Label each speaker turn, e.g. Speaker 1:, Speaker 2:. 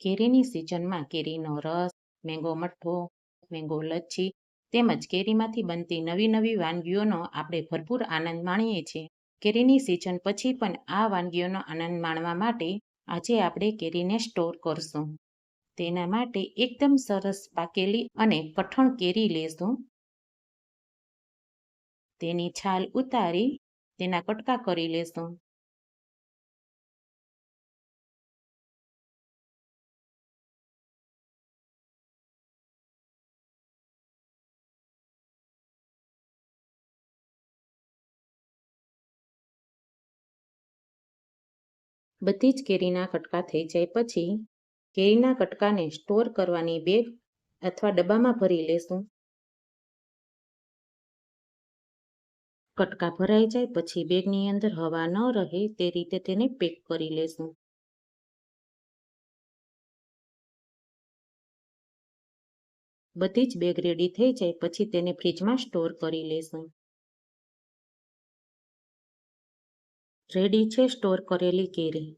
Speaker 1: કેરીની સિઝનમાં કેરીનો રસ, મેંગો મઠ્ઠો, મેંગો લચ્છી તેમજ કેરીમાંથી બનતી નવી નવી વાનગીઓનો આપણે ભરપૂર આનંદ માણીએ છીએ. કેરીની સિઝન પછી પણ આ વાનગીઓનો આનંદ માણવા માટે આજે આપણે કેરીને સ્ટોર કરશું. તેના માટે એકદમ સરસ પાકેલી અને કઠણ કેરી લેશું. તેની છાલ ઉતારી તેના કટકા કરી લેશું. બધી જ કેરીના કટકા થઈ જાય પછી કેરીના કટકાને સ્ટોર કરવાની બેગ અથવા ડબ્બામાં ભરી લેશું. કટકા ભરાઈ જાય પછી બેગની અંદર હવા ન રહે તે રીતે તેને પેક કરી લેશું. બધી જ બેગ રેડી થઈ જાય પછી તેને ફ્રીજમાં સ્ટોર કરી લેશું. રેડી છે સ્ટોર કરેલી કેરી.